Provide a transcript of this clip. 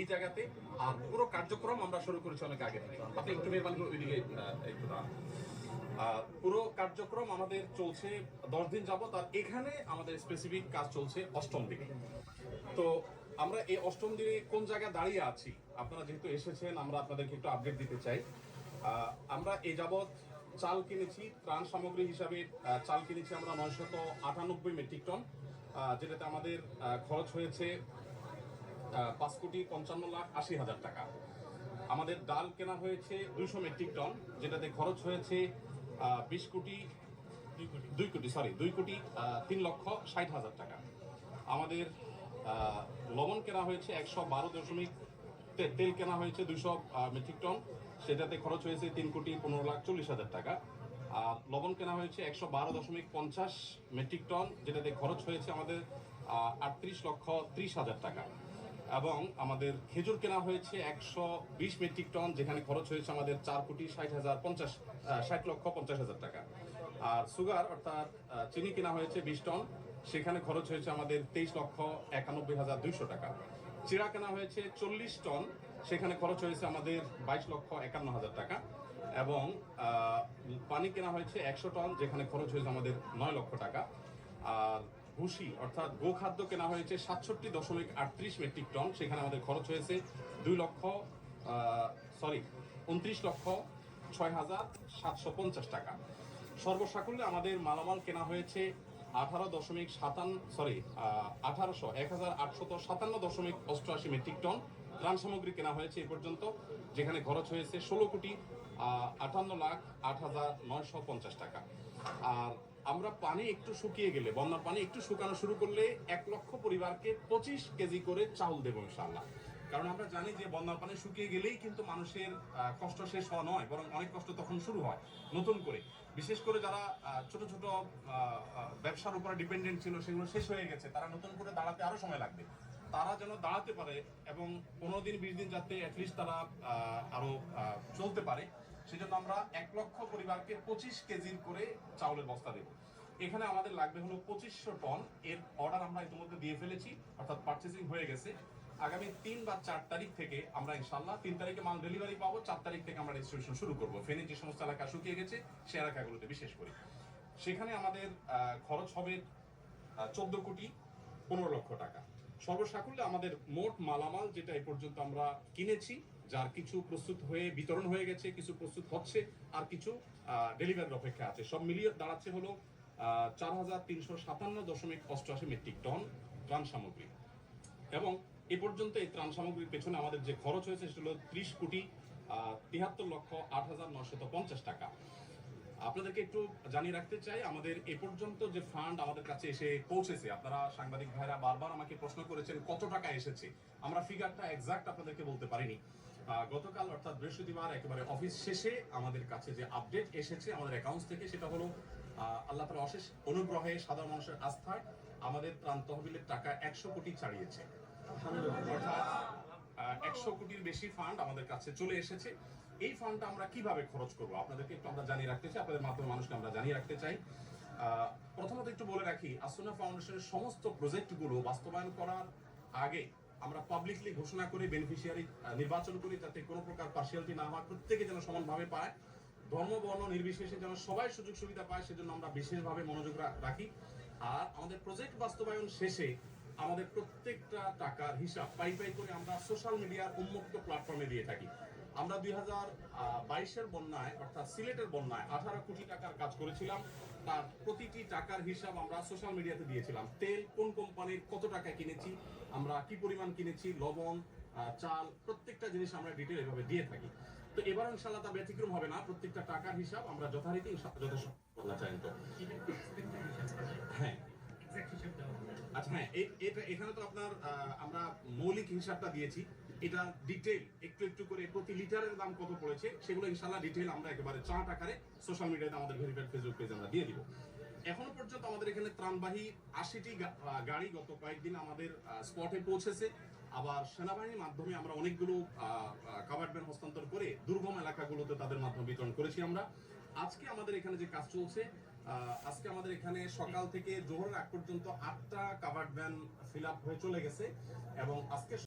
এই জায়গাতে আর পুরো কার্যক্রম আমরা শুরু করেছি অনেক আগে আপনি একটু মেহরবানি করে ওইদিকে একটু পুরো কার্যক্রম আমাদের চলছে দশ দিন যাবত আর এখানে আমাদের স্পেসিফিক কাজ চলছে অষ্টম দিনে। তো আমরা এই অষ্টম দিনে কোন জায়গায় দাঁড়িয়ে আছি? আপনারা যেহেতু এসেছেন, আমরা আপনাদেরকে একটু আপডেট দিতে চাই। আমরা এই যাবৎ চাল কিনেছি, ত্রাণ সামগ্রী হিসাবে চাল কিনেছি আমরা নয়শত আটানব্বই মেট্রিক টন যেটাতে আমাদের খরচ হয়েছে পাঁচ কোটি পঞ্চান্ন লাখ আশি হাজার টাকা। আমাদের ডাল কেনা হয়েছে দুইশো মেট্রিক টন যেটাতে খরচ হয়েছে বিশ কোটি দুই কোটি। সরি দুই কোটি তিন লক্ষ ষাট হাজার টাকা। আমাদের লবণ কেনা হয়েছে একশো বারো দশমিক তেল কেনা হয়েছে দুইশো মেট্রিক টন সেটাতে খরচ হয়েছে তিন কোটি পনেরো লাখ চল্লিশ হাজার টাকা। আর লবণ কেনা হয়েছে একশো বারো দশমিক পঞ্চাশ মেট্রিক টন যেটাতে খরচ হয়েছে আমাদের আটত্রিশ লক্ষ ত্রিশ হাজার টাকা। এবং আমাদের খেজুর কেনা হয়েছে একশো বিশ মেট্রিক টন, যেখানে খরচ হয়েছে আমাদের চার কোটি ষাট হাজার পঞ্চাশ ষাট লক্ষ পঞ্চাশ হাজার টাকা। আর সুগার, অর্থাৎ চিনি কেনা হয়েছে বিশ টন, সেখানে খরচ হয়েছে আমাদের তেইশ লক্ষ একানব্বই হাজার দুইশো টাকা। চিড়া কেনা হয়েছে চল্লিশ টন, সেখানে খরচ হয়েছে আমাদের বাইশ লক্ষ একান্ন হাজার টাকা। এবং পানি কেনা হয়েছে একশো টন, যেখানে খরচ হয়েছে আমাদের নয় লক্ষ টাকা। আর ভুসি, অর্থাৎ গোখাদ্য কেনা হয়েছে সাতষট্টি দশমিক আটত্রিশ মেট্রিক টন। সেখানে আমাদের খরচ হয়েছে দুই লক্ষ সরি উনত্রিশ লক্ষ ছয় হাজার সাতশো পঞ্চাশ টাকা। সর্বসাকুল্যে আমাদের মালামাল কেনা হয়েছে আঠারো দশমিক সাতান্ন সরি আঠারোশো, এক হাজার আটশত সাতান্ন দশমিক অষ্টআশি মেট্রিক টন। ত্রাণ সামগ্রী কেনা হয়েছে এ পর্যন্ত, যেখানে খরচ হয়েছে ষোলো কোটি আটান্ন লাখ আট হাজার নয়শো পঞ্চাশ টাকা। আর আমরা পানি একটু শুকিয়ে গেলে বন্যার পানি একটু শুকানো শুরু করলে এক লক্ষ পরিবারকে পঁচিশ কেজি করে চাউল দেবো ইনশাল্লাহ কারণ আমরা জানি যে বন্যার পানি শুকিয়ে গেলেই কিন্তু মানুষের কষ্ট শেষ হওয়া নয় বরং অনেক কষ্ট তখন শুরু হয় নতুন করে। বিশেষ করে যারা ছোট ছোট ব্যবসার উপরে ডিপেন্ডেন্ট ছিল সেগুলো শেষ হয়ে গেছে তারা নতুন করে দাঁড়াতে আরও সময় লাগবে। তারা যেন দাঁড়াতে পারে এবং পনেরো দিন বিশ দিন যাতে অ্যাটলিস্ট তারা আহ, আরও চলতে পারে। সেজন্য আমরা এক লক্ষ পরিবারকে পঁচিশ কেজির করে চাউলের বস্তা দেব। এখানে আমাদের লাগবে হলো পঁচিশশো টন। এর অর্ডার আমরা ইতিমধ্যে দিয়ে ফেলেছি, অর্থাৎ পার্চেসিং হয়ে গেছে। আগামী তিন বা চার তারিখ থেকে আমরা ইনশাল্লাহ তিন তারিখে মাল ডেলিভারি পাবো, চার তারিখ থেকে আমরা রেজিস্ট্রেশন শুরু করব। ফেনে যে সমস্ত এলাকা শুকিয়ে গেছে, সে এলাকাগুলোতে বিশেষ করে। সেখানে আমাদের খরচ হবে চোদ্দ কোটি পনেরো লক্ষ টাকা। সর্বসাকুল্যে আমাদের মোট মালামাল যেটা এই পর্যন্ত আমরা কিনেছি যার কিছু প্রস্তুত হয়ে বিতরণ হয়ে গেছে, কিছু প্রস্তুত হচ্ছে, আর কিছু ডেলিভারির অপেক্ষা আছে। সব মিলিয়ে দাঁড়াচ্ছে হলো চার হাজার তিনশো সাতান্ন দশমিক অষ্টআশি মেট্রিক টন ত্রাণ সামগ্রী। এবং এ পর্যন্ত এই ত্রাণ সামগ্রীর পেছনে আমাদের যে খরচ হয়েছে, সেটা হলো ত্রিশ কোটি তিয়াত্তর লক্ষ আট হাজার নশত পঞ্চাশ টাকা। আপনাদেরকে একটু জানিয়ে রাখতে চাই, আমাদের এ পর্যন্ত যে ফান্ড আমাদের কাছে এসে পৌঁছেছে, আপনারা সাংবাদিক ভাইরা বারবার আমাকে প্রশ্ন করেছেন, কত টাকা এসেছে? আমরা ফিগারটা এক্সাক্ট আপনাদেরকে বলতে পারিনি। গতকাল অর্থাৎ বৃহস্পতিবার একেবারে অফিস শেষে আমাদের কাছে যে আপডেট এসেছে আমাদের অ্যাকাউন্টস থেকে সেটা হলো আল্লাহ তালা অশেষ অনুগ্রহে সাধারণ মানুষের আস্থায় আমাদের ত্রাণ তহবিলের টাকা একশো কোটি ছাড়িয়েছে। অর্থাৎ একশো কোটির বেশি ফান্ড আমাদের কাছে চলে এসেছে। এই ফান্ডটা আমরা কীভাবে খরচ করব? আপনাদেরকে একটু আমরা জানিয়ে রাখতে চাই আপনাদের মাধ্যমে মানুষকে আমরা জানিয়ে রাখতে চাই। প্রথমত একটু বলে রাখি আসুনা ফাউন্ডেশনের সমস্ত প্রজেক্টগুলো বাস্তবায়ন করার আগে আমরা পাবলিকলি ঘোষণা করে বেনিফিশিয়ারি নির্বাচন করি যাতে কোনো প্রকার পার্সিয়ালিটি না হয়, প্রত্যেকে যেন সমানভাবে পায়। ধর্ম, বর্ণ নির্বিশেষে যেন সবাই সুযোগ সুবিধা পায়, সেজন্য আমরা বিশেষভাবে মনোযোগ রাখি। আর আমাদের প্রজেক্ট বাস্তবায়ন শেষে আমাদের প্রত্যেকটা টাকার হিসাব পাই পাই করে আমরা সোশ্যাল মিডিয়ার উন্মুক্ত প্ল্যাটফর্মে দিয়ে থাকি। আমরা দুই হাজার বাইশের বন্যায় অর্থাৎ সিলেটের বন্যায় আঠারো কোটি টাকার কাজ করেছিলাম। তার প্রতিটি টাকার হিসাব আমরা সোশ্যাল মিডিয়াতে দিয়েছিলাম। তেল কোন কোম্পানির কত টাকা কিনেছি আমরা কি পরিমাণ কিনেছি লবণ চাল প্রত্যেকটা জিনিস আমরা ডিটেল এভাবে দিয়ে থাকি। তো এবার ইনশাল্লাহ তা ব্যতিক্রম হবে না প্রত্যেকটা টাকার হিসাব আমরা যথারীতি যথেষ্ট হ্যাঁ। আচ্ছা হ্যাঁ এটা এখানে তো আপনার আমরা মৌলিক হিসাবটা দিয়েছি। এটা ডিটেল একটু একটু করে প্রতি লিটারের দাম কত পড়েছে, সেগুলো ইনশাল্লাহ ডিটেল আমরা একেবারে চার্ট আকারে সোশ্যাল মিডিয়াতে আমাদের ভেরিফাইড ফেসবুক পেজে আমরা দিয়ে দিব। এখনও পর্যন্ত আমাদের এখানে ত্রাণবাহী আশিটি গাড়ি গত কয়েকদিন আমাদের স্পটে পৌঁছেছে। আবার সেনাবাহিনীর মাধ্যমে আমরা অনেকগুলো কাভার্ড ভ্যান হস্তান্তর করে দুর্গম এলাকাগুলোতে তাদের মাধ্যমে বিতরণ করেছি আমরা। আজকে আমাদের এখানে যে কাজ চলছে আজকে আমাদের এখানে সকাল থেকে জোহরের আগ পর্যন্ত আটটা কাভার্ড ভ্যান ফিল আপ হয়ে চলে গেছে এবং আজকে